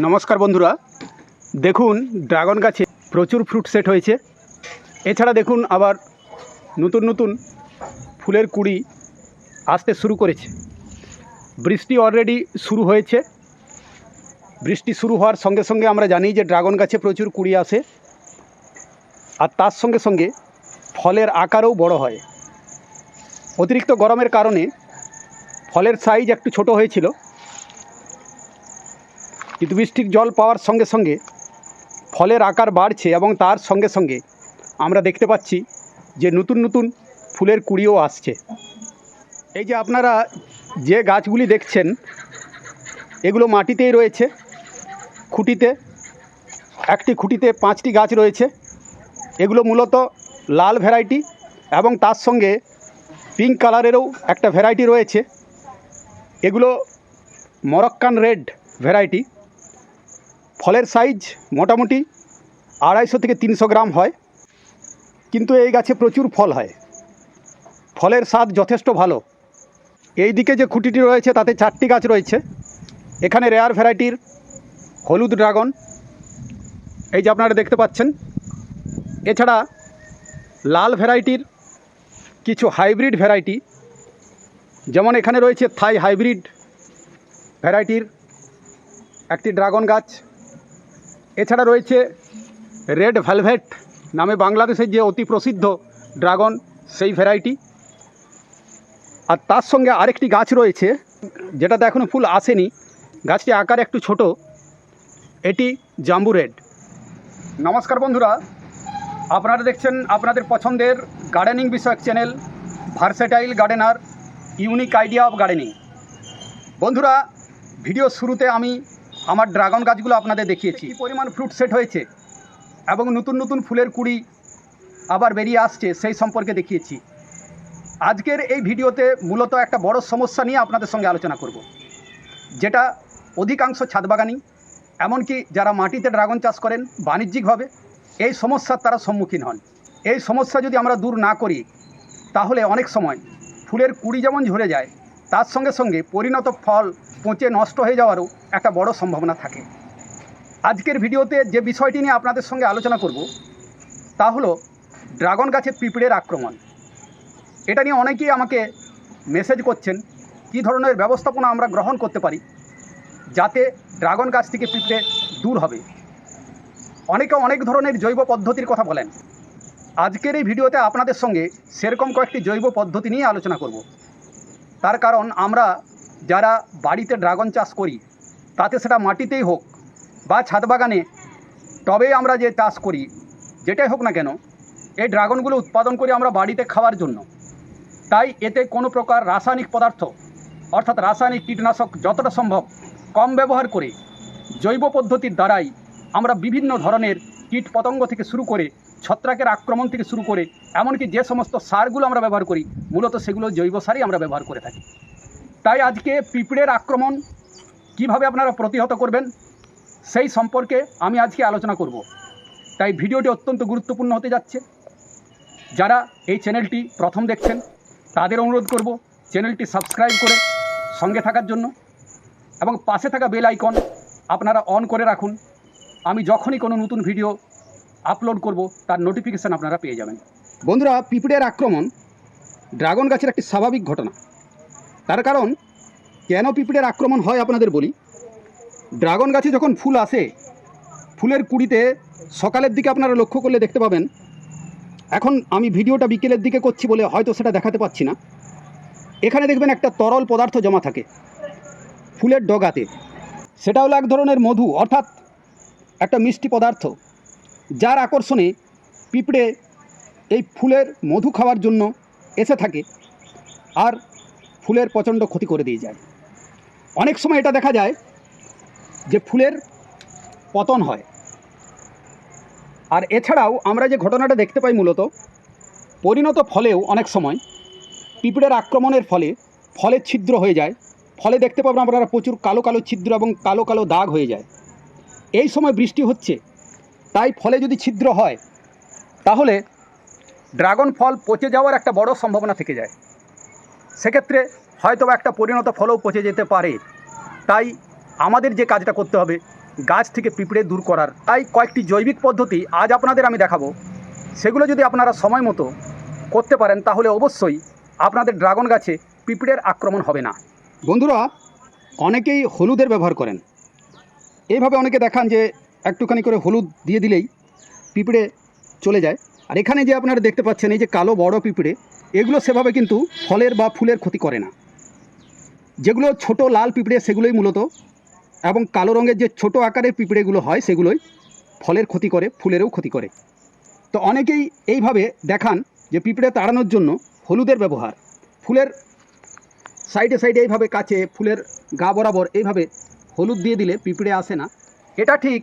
নমস্কার বন্ধুরা। দেখুন, ড্রাগন গাছে প্রচুর ফ্রুট সেট হয়েছে। এছাড়া দেখুন, আবার নতুন নতুন ফুলের কুড়ি আসতে শুরু করেছে। বৃষ্টি অলরেডি শুরু হয়েছে। বৃষ্টি শুরু হওয়ার সঙ্গে সঙ্গে আমরা জানি যে ড্রাগন গাছে প্রচুর কুড়ি আসে। আর তার সঙ্গে সঙ্গে ফলের আকারও বড় হয়। অতিরিক্ত গরমের কারণে ফলের সাইজ একটু ছোট হয়েছিল। বৃষ্টির জল পাওয়ার সঙ্গে সঙ্গে ফলের আকার বাড়ছে এবং তার সঙ্গে সঙ্গে আমরা দেখতে পাচ্ছি যে নতুন নতুন ফুলের কুড়িও আসছে। এই যে আপনারা যে গাছগুলি দেখছেন, এগুলো মাটিতেই রয়েছে। খুঁটিতে, একটি খুঁটিতে পাঁচটি গাছ রয়েছে। এগুলো মূলত লাল ভ্যারাইটি এবং তার সঙ্গে পিঙ্ক কালারেরও একটা ভ্যারাইটি রয়েছে। এগুলো মরক্কান রেড ভ্যারাইটি। ফলের সাইজ মোটামুটি আড়াইশো থেকে তিনশো গ্রাম হয়। কিন্তু এই গাছে প্রচুর ফল হয়। ফলের স্বাদ যথেষ্ট ভালো। এই দিকে যে খুঁটিটি রয়েছে, তাতে চারটি গাছ রয়েছে। এখানে রেয়ার ভ্যারাইটির হলুদ ড্রাগন। এই যে আপনারা দেখতে পাচ্ছেন, এছাড়া লাল ভ্যারাইটির কিছু হাইব্রিড ভ্যারাইটি। যেমন এখানে রয়েছে থাই হাইব্রিড ভ্যারাইটির একটি ড্রাগন গাছ। এছাড়া রয়েছে রেড ভ্যালভেট নামে বাংলাদেশের যে অতি প্রসিদ্ধ ড্রাগন, সেই ভ্যারাইটি। আর তার সঙ্গে আরেকটি গাছ রয়েছে, যেটাতে এখনও ফুল আসেনি। গাছটি আকার একটু ছোট। এটি জাম্বু রেড। নমস্কার বন্ধুরা, আপনারা দেখছেন আপনাদের পছন্দের গার্ডেনিং বিষয়ক channel versatile gardener, unique idea of gardening. বন্ধুরা, ভিডিও শুরুতে আমি আমার ড্রাগন গাছগুলো আপনাদের দেখিয়েছি। কী পরিমাণ ফ্রুট সেট হয়েছে? এবং নতুন নতুন ফুলের কুড়ি আবার বেরিয়ে আসছে সেই সম্পর্কে দেখিয়েছি। আজকের এই ভিডিওতে মূলত একটা বড় সমস্যা নিয়ে আপনাদের সঙ্গে আলোচনা করব যেটা অধিকাংশ ছাদবাগানি এমনকি যারা মাটিতে ড্রাগন চাষ করেন বাণিজ্যিকভাবে এই সমস্যার তারা সম্মুখীন হন। এই সমস্যা যদি আমরা দূর না করি তাহলে অনেক সময় ফুলের কুড়ি যেমন ঝরে যায় তার সঙ্গে সঙ্গে পরিণত ফল পচে নষ্ট হয়ে যাওয়ারও একটা বড় সম্ভাবনা থাকে। আজকের ভিডিওতে যে বিষয়টি নিয়ে আপনাদের সঙ্গে আলোচনা করব, তা হলো ড্রাগন গাছে পিঁপড়ের আক্রমণ। এটা নিয়ে অনেকেই আমাকে মেসেজ করছেন, কী ধরনের ব্যবস্থাপনা আমরা গ্রহণ করতে পারি যাতে ড্রাগন গাছ থেকে পিঁপড়ে দূর হবে। অনেকে অনেক ধরনের জৈব পদ্ধতির কথা বলেন। আজকের এই ভিডিওতে আপনাদের সঙ্গে সেরকম কয়েকটি জৈব পদ্ধতি নিয়ে আলোচনা করব। তার কারণ আমরা যারা বাড়িতে ড্রাগন চাষ করি, তাতে সেটা মাটিতেই হোক বা ছাদ বাগানে টবে আমরা যে চাষ করি, যেটাই হোক না কেন, এই ড্রাগনগুলো উৎপাদন করি আমরা বাড়িতে খাওয়ার জন্য। তাই এতে কোনো প্রকার রাসায়নিক পদার্থ, অর্থাৎ রাসায়নিক কীটনাশক যতটা সম্ভব কম ব্যবহার করে, জৈব পদ্ধতির দ্বারাই আমরা বিভিন্ন ধরনের কীট পতঙ্গ থেকে শুরু করে, ছত্রাকের আক্রমণ থেকে শুরু করে, এমনকি যে সমস্ত সারগুলো আমরা ব্যবহার করি, মূলত সেগুলো জৈব সারই আমরা ব্যবহার করে থাকি। তাই আজকে পিঁপড়ের আক্রমণ কীভাবে আপনারা প্রতিহত করবেন, সেই সম্পর্কে আমি আজকে আলোচনা করব। তাই ভিডিওটি অত্যন্ত গুরুত্বপূর্ণ হতে যাচ্ছে। যারা এই চ্যানেলটি প্রথম দেখছেন, তাদের অনুরোধ করব চ্যানেলটি সাবস্ক্রাইব করে সঙ্গে থাকার জন্য এবং পাশে থাকা বেল আইকন আপনারা অন করে রাখুন। আমি যখনই কোনো নতুন ভিডিও আপলোড করব, তার নোটিফিকেশান আপনারা পেয়ে যাবেন। বন্ধুরা, পিঁপড়ের আক্রমণ ড্রাগন গাছের একটি স্বাভাবিক ঘটনা। তার কারণ, কেন পিঁপড়ের আক্রমণ হয় আপনাদের বলি? ড্রাগন গাছে যখন ফুল আসে, ফুলের কুড়িতে সকালের দিকে আপনারা লক্ষ্য করলে দেখতে পাবেন, এখন আমি ভিডিওটা বিকেলের দিকে করছি বলে হয়তো সেটা দেখাতে পাচ্ছি না। এখানে দেখবেন একটা তরল পদার্থ জমা থাকে, ফুলের ডগাতে। সেটা হলো এক ধরনের মধু, অর্থাৎ একটা মিষ্টি পদার্থ, যার আকর্ষণে পিঁপড়ে এই ফুলের মধু খাওয়ার জন্য এসে থাকে। আর ফুলের প্রচণ্ড ক্ষতি করে দিয়ে যায়। অনেক সময় এটা দেখা যায় যে ফুলের পতন হয়। আর এছাড়াও আমরা যে ঘটনাটা দেখতে পাই মূলত, পরিণত ফলেও অনেক সময় পিঁপড়ের আক্রমণের ফলে ফলে ছিদ্র হয়ে যায়। ফলে দেখতে পাবেন আপনারা প্রচুর কালো কালো ছিদ্র এবং কালো কালো দাগ হয়ে যায়। এই সময় বৃষ্টি হচ্ছে, তাই ফলে যদি ছিদ্র হয়, তাহলে ড্রাগন ফল পচে যাওয়ার একটা বড় সম্ভাবনা থেকে যায়। সেক্ষেত্রে হয়তো একটা পরিণত ফলও পচে যেতে পারে। তাই আমাদের যে কাজটা করতে হবে, গাছ থেকে পিঁপড়ে দূর করার। তাই কয়েকটি জৈবিক পদ্ধতি আজ আপনাদের আমি দেখাবো। সেগুলো যদি আপনারা সময় মতো করতে পারেন, তাহলে অবশ্যই আপনাদের ড্রাগন গাছে পিঁপড়ের আক্রমণ হবে না। বন্ধুরা, অনেকেই হলুদের ব্যবহার করেন। এইভাবে অনেকে দেখান যে একটুখানি করে হলুদ দিয়ে দিলেই পিঁপড়ে চলে যায়। আর এখানে যে আপনারা দেখতে পাচ্ছেন, এই যে কালো বড় পিঁপড়ে, এগুলো সেভাবে কিন্তু ফলের বা ফুলের ক্ষতি করে না। যেগুলো ছোট লাল পিঁপড়ে, সেগুলোই মূলত, এবং কালো রঙের যে ছোট আকারের পিঁপড়েগুলো হয়, সেগুলোই ফলের ক্ষতি করে, ফুলেরও ক্ষতি করে। তো অনেকেই এইভাবে দেখান যে পিঁপড়ে তাড়ানোর জন্য হলুদের ব্যবহার। ফুলের সাইডে সাইডে এইভাবে কাছে ফুলের গা বরাবর এইভাবে হলুদ দিয়ে দিলে পিঁপড়ে আসে না। এটা ঠিক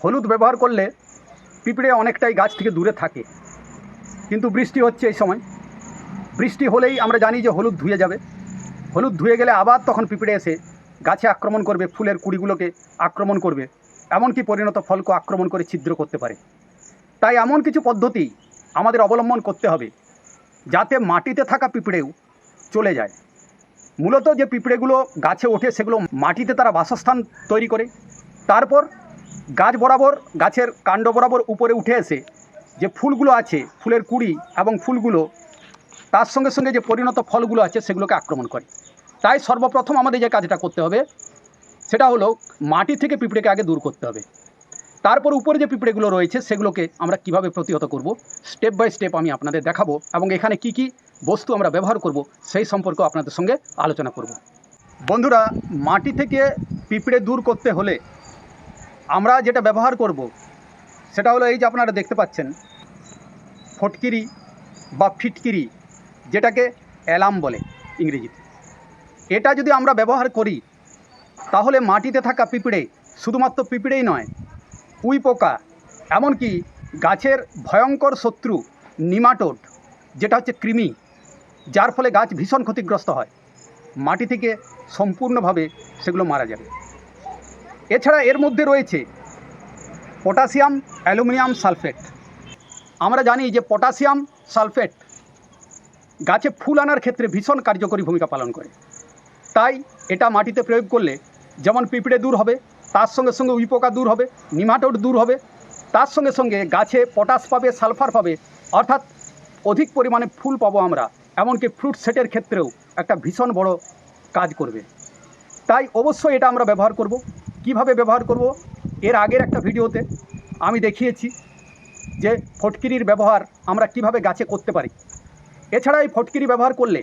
হলুদ ব্যবহার করলে পিঁপড়ে অনেকটাই গাছ থেকে দূরে থাকে। কিন্তু বৃষ্টি হচ্ছে এই সময়। বৃষ্টি হলেই আমরা জানি যে হলুদ ধুয়ে যাবে। হলুদ ধুয়ে গেলে আবার তখন পিঁপড়ে এসে গাছে আক্রমণ করবে, ফুলের কুড়িগুলোকে আক্রমণ করবে। এমনকি পরিণত ফলকে আক্রমণ করে ছিদ্র করতে পারে। তাই এমন কিছু পদ্ধতি আমাদের অবলম্বন করতে হবে, যাতে মাটিতে থাকা পিঁপড়েও চলে যায়। মূলত যে পিঁপড়েগুলো গাছে ওঠে, সেগুলো মাটিতে তারা বাসস্থান তৈরি করে। তারপর গাছ বরাবর, গাছের কাণ্ড বরাবর উপরে উঠে এসে যে ফুলগুলো আছে, ফুলের কুড়ি এবং ফুলগুলো, তার সঙ্গে সঙ্গে যে পরিণত ফলগুলো আছে, সেগুলোকে আক্রমণ করে। তাই সর্বপ্রথম আমাদের যে কাজটা করতে হবে, সেটা হলো মাটি থেকে পিঁপড়েকে আগে দূর করতে হবে। তারপর উপরে যে পিঁপড়েগুলো রয়েছে, সেগুলোকে আমরা কীভাবে প্রতিহত করব স্টেপ বাই স্টেপ আমি আপনাদের দেখাবো এবং এখানে কি কি বস্তু আমরা ব্যবহার করব, সেই সম্পর্কে আপনাদের সঙ্গে আলোচনা করব। বন্ধুরা, মাটি থেকে পিঁপড়ে দূর করতে হলে আমরা যেটা ব্যবহার করব, সেটা হলো এই যে আপনারা দেখতে পাচ্ছেন, ফটকিরি বা ফিটকিরি, যেটাকে অ্যালাম বলে ইংরেজিতে। এটা যদি আমরা ব্যবহার করি, তাহলে মাটিতে থাকা পিঁপড়ে, শুধুমাত্র পিঁপড়েই নয়, উই পোকা, এমনকি গাছের ভয়ঙ্কর শত্রু, নিমাটোড, যেটা হচ্ছে কৃমি, যার ফলে গাছ ভীষণ ক্ষতিগ্রস্ত হয়। মাটি থেকে সম্পূর্ণভাবে সেগুলো মারা যাবে। এছাড়া এর মধ্যে রয়েছে পটাশিয়াম অ্যালুমিনিয়াম সালফেট। আমরা জানি যে পটাশিয়াম সালফেট গাছে ফুল আনার ক্ষেত্রে ভীষণ কার্যকরী ভূমিকা পালন করে। তাই এটা মাটিতে প্রয়োগ করলে যেমন পিঁপড়ে দূর হবে, তার সঙ্গে সঙ্গে উইপোকা দূর হবে, নিমাটোড দূর হবে, তার সঙ্গে সঙ্গে গাছে পটাশ পাবে, সালফার পাবে, অর্থাৎ অধিক পরিমাণে ফুল পাবো আমরা, এমনকি ফ্রুট সেটের ক্ষেত্রেও একটা ভীষণ বড় কাজ করবে। তাই অবশ্যই এটা আমরা ব্যবহার করব। কীভাবে ব্যবহার করব, এর আগের একটা ভিডিওতে আমি দেখিয়েছি যে ফটকিরির ব্যবহার আমরা কীভাবে গাছে করতে পারি। এছাড়া এই ফটকিরি ব্যবহার করলে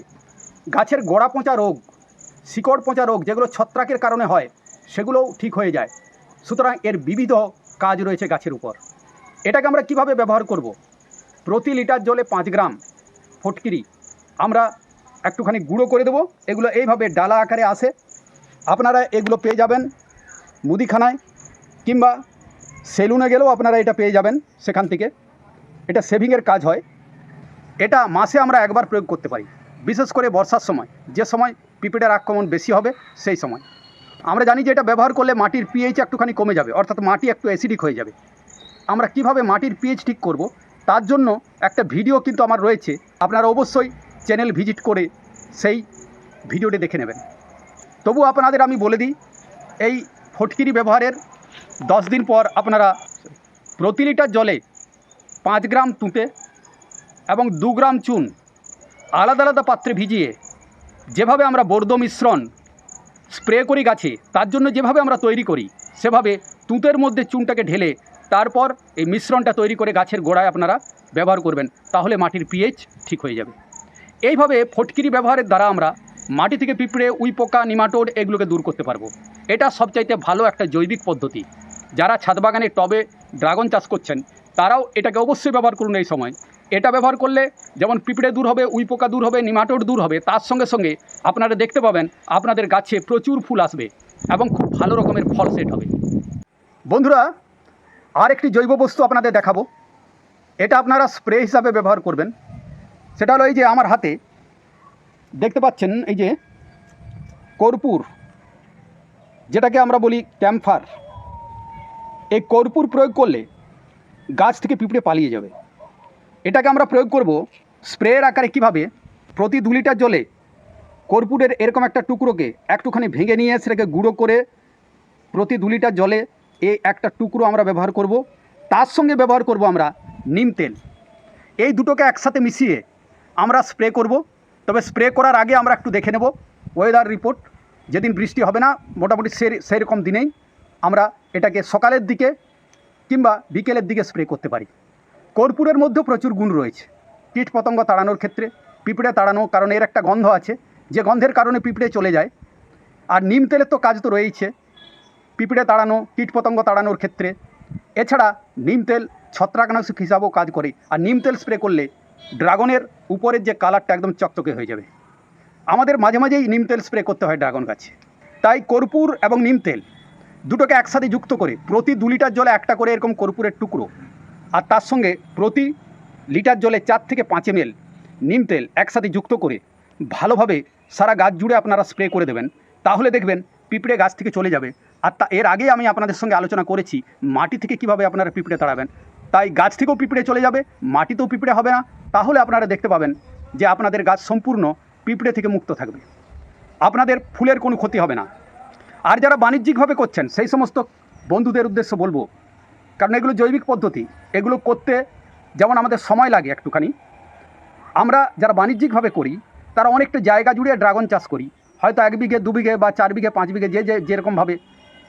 গাছের গোড়া পচা রোগ, শিকড় পচা রোগ যেগুলো ছত্রাকের কারণে হয়, সেগুলোও ঠিক হয়ে যায়। সুতরাং এর বিবিধ কাজ রয়েছে গাছের উপর। এটাকে আমরা কীভাবে ব্যবহার করব? প্রতি লিটার জলে পাঁচ গ্রাম ফটকিরি আমরা একটুখানি গুঁড়ো করে দেবো। এগুলো এইভাবে ডালা আকারে আসে। আপনারা এগুলো পেয়ে যাবেন। মুদিখানায় কিংবা সেলুনে গেলেও আপনারা এটা পেয়ে যাবেন সেখান থেকে। এটা সেভিংয়ের কাজ হয়। এটা মাসে আমরা একবার প্রয়োগ করতে পারি। বিশেষ করে বর্ষার সময়। যে সময় পিঁপড়ের আক্রমণ বেশি হবে, সেই সময়। আমরা জানি যে এটা ব্যবহার করলে মাটির পিএইচ একটুখানি কমে যাবে। অর্থাৎ মাটি একটু অ্যাসিডিক হয়ে যাবে। আমরা কীভাবে মাটির পিএইচ ঠিক করব? তার জন্য একটা ভিডিও কিন্তু আমার রয়েছে। আপনারা অবশ্যই চ্যানেল ভিজিট করে সেই ভিডিওটি দেখে নেবেন। তবু আপনাদের আমি বলে দিই, এই ফটকিরি ব্যবহারের দশ দিন পর আপনারা প্রতি লিটার জলে পাঁচ গ্রাম তুঁতে এবং দু গ্রাম চুন আলাদা আলাদা পাত্রে ভিজিয়ে যেভাবে আমরা বর্দ মিশ্রণ স্প্রে করি গাছে, তার জন্য যেভাবে আমরা তৈরি করি, সেভাবে তুঁতের মধ্যে চুনটাকে ঢেলে তারপর এই মিশ্রণটা তৈরি করে গাছের গোড়ায় আপনারা ব্যবহার করবেন, তাহলে মাটির পিএইচ ঠিক হয়ে যাবে। এইভাবে ফটকিরি ব্যবহারের দ্বারা আমরা মাটি থেকে পিঁপড়ে, উইপোকা, নিমাটোড এগুলোকে দূর করতে পারব। এটা সবচাইতে ভালো একটা জৈবিক পদ্ধতি। যারা ছাদ বাগানে টবে ড্রাগন চাষ করছেন, তারাও এটাকে অবশ্যই ব্যবহার করুন এই সময়। এটা ব্যবহার করলে যেমন পিঁপড়ে দূর হবে, উই পোকা দূর হবে, নিমাটোড দূর হবে, তার সঙ্গে সঙ্গে আপনারা দেখতে পাবেন, আপনাদের গাছে প্রচুর ফুল আসবে এবং খুব ভালো রকমের ফল সেট হবে। বন্ধুরা আর একটি জৈব বস্তু আপনাদের দেখাবো। এটা আপনারা স্প্রে হিসাবে ব্যবহার করবেন। সেটা হলো এই যে আমার হাতে, দেখতে পাচ্ছেন এই যে কর্পূর। যেটাকে আমরা বলি ক্যাম্ফার এই কর্পূর প্রয়োগ করলে গাছ থেকে পিঁপড়ে পালিয়ে যাবে। এটাকে আমরা প্রয়োগ করব স্প্রের আকারে কীভাবে? প্রতি দু লিটার জলে কর্পূরের এরকম একটা টুকরোকে একটুখানি ভেঙে নিয়ে সেটাকে গুঁড়ো করে প্রতি দু লিটার জলে এই একটা টুকরো আমরা ব্যবহার করব। তার সঙ্গে ব্যবহার করব আমরা নিম তেল। এই দুটোকে একসাথে মিশিয়ে আমরা স্প্রে করব। তবে স্প্রে করার আগে আমরা একটু দেখে নেব। Weather report. যেদিন বৃষ্টি হবে না, মোটামুটি সে সেরকম দিনেই আমরা এটাকে সকালের দিকে কিংবা বিকেলের দিকে স্প্রে করতে পারি। কর্পূরের মধ্যেও প্রচুর গুণ রয়েছে। কীট পতঙ্গ তাড়ানোর ক্ষেত্রে, পিঁপড়ে তাড়ানো, কারণ এর একটা গন্ধ আছে। যে গন্ধের কারণে পিঁপড়ে চলে যায়। আর নিম তেলের তো কাজ তো রয়েইছে। পিঁপড়ে তাড়ানো কীটপতঙ্গ তাড়ানোর ক্ষেত্রে। এছাড়া নিম তেল ছত্রাকনাশক হিসাবেও কাজ করে। আর নিম তেল স্প্রে করলে ড্রাগনের উপরের যে কালারটা একদম চকচকে হয়ে যাবে। আমাদের মাঝে মাঝেই নিম তেল স্প্রে করতে হয় ড্রাগন গাছে। তাই কর্পূর এবং নিম তেল দুটোকে একসাথে যুক্ত করে প্রতি দু লিটার জলে একটা করে এরকম কর্পূরের টুকরো আর তার সঙ্গে প্রতি লিটার জলে চার থেকে পাঁচ এম নিম তেল একসাথে যুক্ত করে ভালোভাবে সারা গাছ জুড়ে আপনারা স্প্রে করে দেবেন। তাহলে দেখবেন পিঁপড়ে গাছ থেকে চলে যাবে। আর তা এর আগে আমি আপনাদের সঙ্গে আলোচনা করেছি মাটি থেকে কীভাবে আপনারা পিঁপড়ে তাড়াবেন। তাই গাছ থেকেও পিঁপড়ে চলে যাবে, মাটিতেও পিঁপড়ে হবে না। তাহলে আপনারা দেখতে পাবেন যে আপনাদের গাছ সম্পূর্ণ পিঁপড়ে থেকে মুক্ত থাকবে। আপনাদের ফুলের কোনো ক্ষতি হবে না। আর যারা বাণিজ্যিকভাবে করছেন, সেই সমস্ত বন্ধুদের উদ্দেশ্য বলব। কারণ এগুলো জৈবিক পদ্ধতি। এগুলো করতে যেমন আমাদের সময় লাগে একটুখানি। আমরা যারা বাণিজ্যিকভাবে করি, তারা অনেকটা জায়গা জুড়ে ড্রাগন চাষ করি। হয়তো এক বিঘে, দু বিঘে বা চার বিঘে, পাঁচ বিঘে যে যে যেরকমভাবে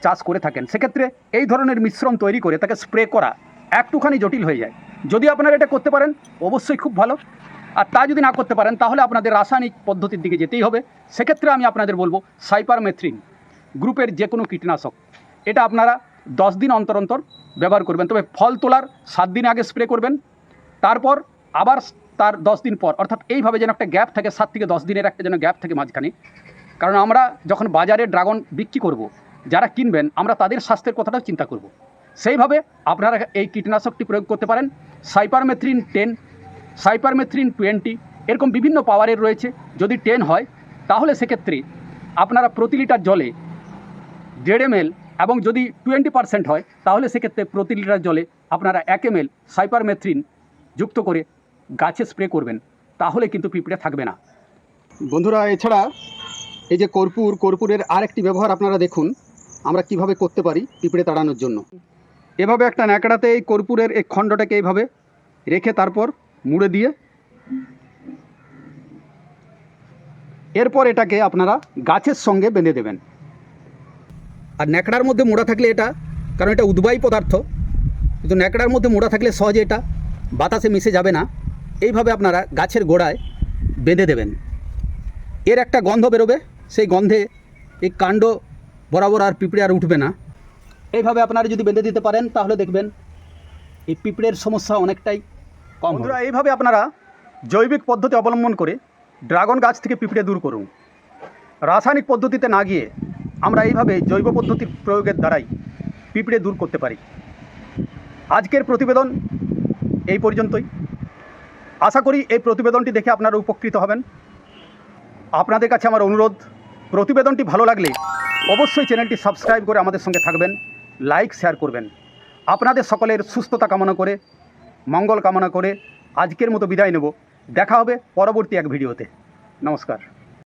চাষ করে থাকেন, সেক্ষেত্রে এই ধরনের মিশ্রণ তৈরি করে তাকে স্প্রে করা একটুখানি জটিল হয়ে যায়। যদি আপনারা এটা করতে পারেন, অবশ্যই খুব ভালো। আর তা যদি না করতে পারেন, তাহলে আপনাদের রাসায়নিক পদ্ধতির দিকে যেতেই হবে। সেক্ষেত্রে আমি আপনাদের বলব, সাইপারমেথ্রিন গ্রুপের যে কোনো কীটনাশক, এটা আপনারা দশ দিন অন্তর অন্তর ব্যবহার করবেন। তবে ফল তোলার সাত দিন আগে স্প্রে করবেন, তারপর আবার তার দশ দিন পর, অর্থাৎ এইভাবে যেন একটা গ্যাপ থাকে, সাত থেকে দশ দিনের একটা যেন গ্যাপ থাকে মাঝখানে। কারণ আমরা যখন বাজারে ড্রাগন বিক্রি করব, যারা কিনবেন, আমরা তাদের স্বাস্থ্যের কথাটাও চিন্তা করব। সেইভাবে আপনারা এই কীটনাশকটি প্রয়োগ করতে পারেন। সাইপারমেথ্রিন টেন সাইপারমেথ্রিন টোয়েন্টি, এরকম বিভিন্ন পাওয়ারের রয়েছে, যদি টেন হয়, তাহলে সেক্ষেত্রে আপনারা প্রতি লিটার জলে দেড় এম এবং যদি টোয়েন্টি পার্সেন্ট হয়, তাহলে সেক্ষেত্রে প্রতি লিটার জলে আপনারা এক এম এল সাইপারমেথ্রিন যুক্ত করে গাছে স্প্রে করবেন, তাহলে কিন্তু পিঁপড়ে থাকবে না। বন্ধুরা, এছাড়া এই যে কর্পূর, কর্পূরের আরেকটি ব্যবহার আপনারা দেখুন, আমরা কীভাবে করতে পারি পিঁপড়ে তাড়ানোর জন্য। এভাবে একটা ন্যাকড়াতে এই কর্পূরের এই খণ্ডটাকে এইভাবে রেখে তারপর মুড়ে দিয়ে। এরপর এটাকে আপনারা গাছের সঙ্গে বেঁধে দেবেন। আর ন্যাকড়ার মধ্যে মোড়া থাকলে এটা, কারণ এটা উদ্বায়ী পদার্থ। কিন্তু ন্যাকড়ার মধ্যে মোড়া থাকলে সহজে এটা বাতাসে মিশে যাবে না। এইভাবে আপনারা গাছের গোড়ায় বেঁধে দেবেন। এর একটা গন্ধ বেরোবে। সেই গন্ধে এই কাণ্ড বরাবর আর পিঁপড়ে আর উঠবে না। এইভাবে আপনারা যদি বেঁধে দিতে পারেন, তাহলে দেখবেন এই পিঁপড়ের সমস্যা অনেকটাই বন্ধুরা, এইভাবে আপনারা জৈবিক পদ্ধতি অবলম্বন করে ড্রাগন গাছ থেকে পিঁপড়ে দূর করুন। রাসায়নিক পদ্ধতিতে না গিয়ে আমরা এইভাবে জৈব পদ্ধতির প্রয়োগের দ্বারাই পিঁপড়ে দূর করতে পারি। আজকের প্রতিবেদন এই পর্যন্তই। আশা করি এই প্রতিবেদনটি দেখে আপনারা উপকৃত হবেন। আপনাদের কাছে আমার অনুরোধ, প্রতিবেদনটি ভালো লাগলে অবশ্যই চ্যানেলটি সাবস্ক্রাইব করে আমাদের সঙ্গে থাকবেন, লাইক, শেয়ার করবেন। আপনাদের সকলের সুস্থতা কামনা করে মঙ্গল কামনা করে আজকের মতো বিদায় নেব। দেখা হবে পরবর্তী এক ভিডিওতে। নমস্কার।